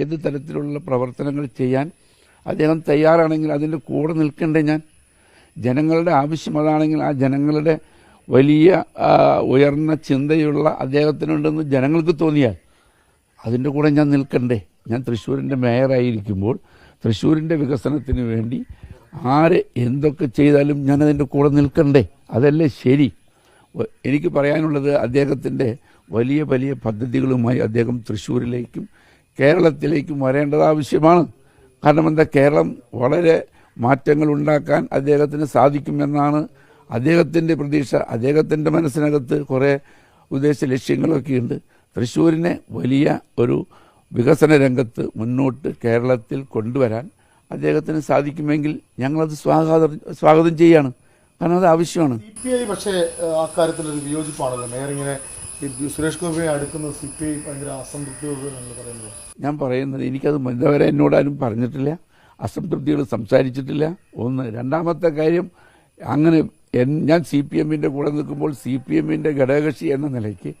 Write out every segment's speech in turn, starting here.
ഏത് തരത്തിലുള്ള പ്രവർത്തനങ്ങൾ ചെയ്യാൻ അദ്ദേഹം തയ്യാറാണെങ്കിൽ അതിന്റെ കൂടെ നിൽക്കണ്ടേ ഞാൻ? ജനങ്ങളുടെ ആവശ്യം അതാണെങ്കിൽ ആ ജനങ്ങളുടെ വലിയ ഉയർന്ന ചിന്തയുള്ള അദ്ദേഹത്തിനുണ്ടെന്ന് ജനങ്ങൾക്ക് തോന്നിയാൽ അതിന്റെ കൂടെ ഞാൻ നിൽക്കണ്ടേ? ഞാൻ തൃശ്ശൂരിന്റെ മേയറായിരിക്കുമ്പോൾ തൃശ്ശൂരിന്റെ വികസനത്തിന് വേണ്ടി ആര് എന്തൊക്കെ ചെയ്താലും ഞാൻ അതിന്റെ കൂടെ നിൽക്കണ്ടേ? അതല്ലേ ശരി. എനിക്ക് പറയാനുള്ളത് അദ്ദേഹത്തിന്റെ വലിയ വലിയ പദ്ധതികളുമായി അദ്ദേഹം തൃശ്ശൂരിലേക്കും കേരളത്തിലേക്കും വരേണ്ടത് ആവശ്യമാണ്. കാരണം എന്താ? കേരളം വളരെ മാറ്റങ്ങൾ ഉണ്ടാക്കാൻ അദ്ദേഹത്തിന് സാധിക്കുമെന്നാണ് അദ്ദേഹത്തിന്റെ പ്രതീക്ഷ. അദ്ദേഹത്തിന്റെ മനസ്സിനകത്ത് കുറേ ഉദ്ദേശ ലക്ഷ്യങ്ങളൊക്കെ ഉണ്ട്. തൃശ്ശൂരിനെ വലിയ ഒരു വികസന രംഗത്ത് മുന്നോട്ട് കേരളത്തിൽ കൊണ്ടുവരാൻ അദ്ദേഹത്തിന് സാധിക്കുമെങ്കിൽ ഞങ്ങളത് സ്വാഗതം സ്വാഗതം ചെയ്യാണ്. കാരണം അത് ആവശ്യമാണ്. പക്ഷേ അക്കാര്യത്തിലൊരു വിയോജിപ്പാണല്ലോ. മേയർ ഇങ്ങനെ സുരേഷ് ഗോപിയെ അടുക്കുന്ന സി ഭയങ്കര ഞാൻ പറയുന്നത് എനിക്കത് ഇതുവരെ എന്നോടാരും പറഞ്ഞിട്ടില്ല. അസംതൃപ്തികൾ സംസാരിച്ചിട്ടില്ല. ഒന്ന്. രണ്ടാമത്തെ കാര്യം അങ്ങനെ ഞാൻ സി പി എമ്മിന്റെ കൂടെ നിൽക്കുമ്പോൾ സി പി എമ്മിന്റെ ഘടകകക്ഷി എന്ന നിലയ്ക്ക്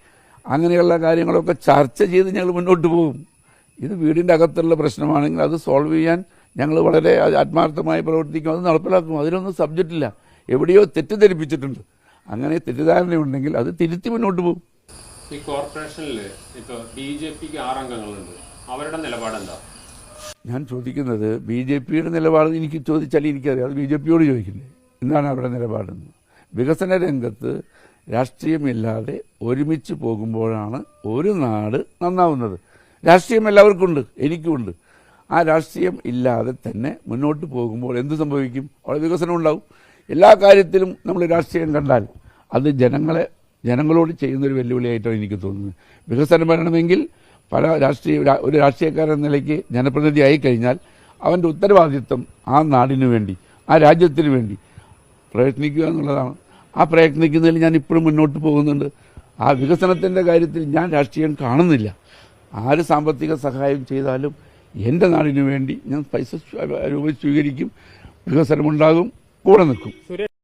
അങ്ങനെയുള്ള കാര്യങ്ങളൊക്കെ ചർച്ച ചെയ്ത് ഞങ്ങൾ മുന്നോട്ട് പോകും. ഇത് വീടിന്റെ അകത്തുള്ള പ്രശ്നമാണെങ്കിൽ അത് സോൾവ് ചെയ്യാൻ ഞങ്ങൾ വളരെ ആത്മാർത്ഥമായി പ്രവർത്തിക്കും. അത് നടപ്പിലാക്കും. അതിലൊന്നും സബ്ജക്റ്റില്ല. എവിടെയോ തെറ്റിദ്ധരിപ്പിച്ചിട്ടുണ്ട്. അങ്ങനെ തെറ്റിദ്ധാരണയുണ്ടെങ്കിൽ അത് തിരുത്തി മുന്നോട്ട് പോകും. ഈ കോർപ്പറേഷനിൽ ഇപ്പൊ ബി ജെ പിക്ക് ആറംഗങ്ങളുണ്ട്. അവരുടെ നിലപാടെന്താ? ഞാൻ ചോദിക്കുന്നത് ബി ജെ പിയുടെ നിലപാട് എനിക്ക് ചോദിച്ചാൽ എനിക്കറിയാം. അത് ബി ജെ പിയോട് ചോദിക്കുന്നത് എന്താണ് അവരുടെ നിലപാടെന്ന്? വികസന രംഗത്ത് രാഷ്ട്രീയമില്ലാതെ ഒരുമിച്ച് പോകുമ്പോഴാണ് ഒരു നാട് നന്നാവുന്നത്. രാഷ്ട്രീയം എല്ലാവർക്കും ഉണ്ട് എനിക്കുമുണ്ട്. ആ രാഷ്ട്രീയം ഇല്ലാതെ തന്നെ മുന്നോട്ട് പോകുമ്പോൾ എന്ത് സംഭവിക്കും? അവിടെ വികസനം ഉണ്ടാവും എല്ലാ കാര്യത്തിലും നമ്മൾ രാഷ്ട്രീയം കണ്ടാൽ അത് ജനങ്ങളെ ജനങ്ങളോട് ചെയ്യുന്നൊരു വെല്ലുവിളിയായിട്ടാണ് എനിക്ക് തോന്നുന്നത്. വികസനം വരണമെങ്കിൽ പല രാഷ്ട്രീയ ഒരു രാഷ്ട്രീയക്കാരൻ നിലയ്ക്ക് ജനപ്രതിനിധി ആയിക്കഴിഞ്ഞാൽ അവന്റെ ഉത്തരവാദിത്വം ആ നാടിനു വേണ്ടി ആ രാജ്യത്തിന് വേണ്ടി പ്രയത്നിക്കുക എന്നുള്ളതാണ്. ആ പ്രയത്നിക്കുന്നതിൽ ഞാൻ ഇപ്പോഴും മുന്നോട്ട് പോകുന്നുണ്ട്. ആ വികസനത്തിന്റെ കാര്യത്തിൽ ഞാൻ രാഷ്ട്രീയം കാണുന്നില്ല. ആര് സാമ്പത്തിക സഹായം ചെയ്താലും എന്റെ നാടിനു വേണ്ടി ഞാൻ പൈസ രൂപ സ്വീകരിക്കും വികസനമുണ്ടാകും കൂടെ നിൽക്കും.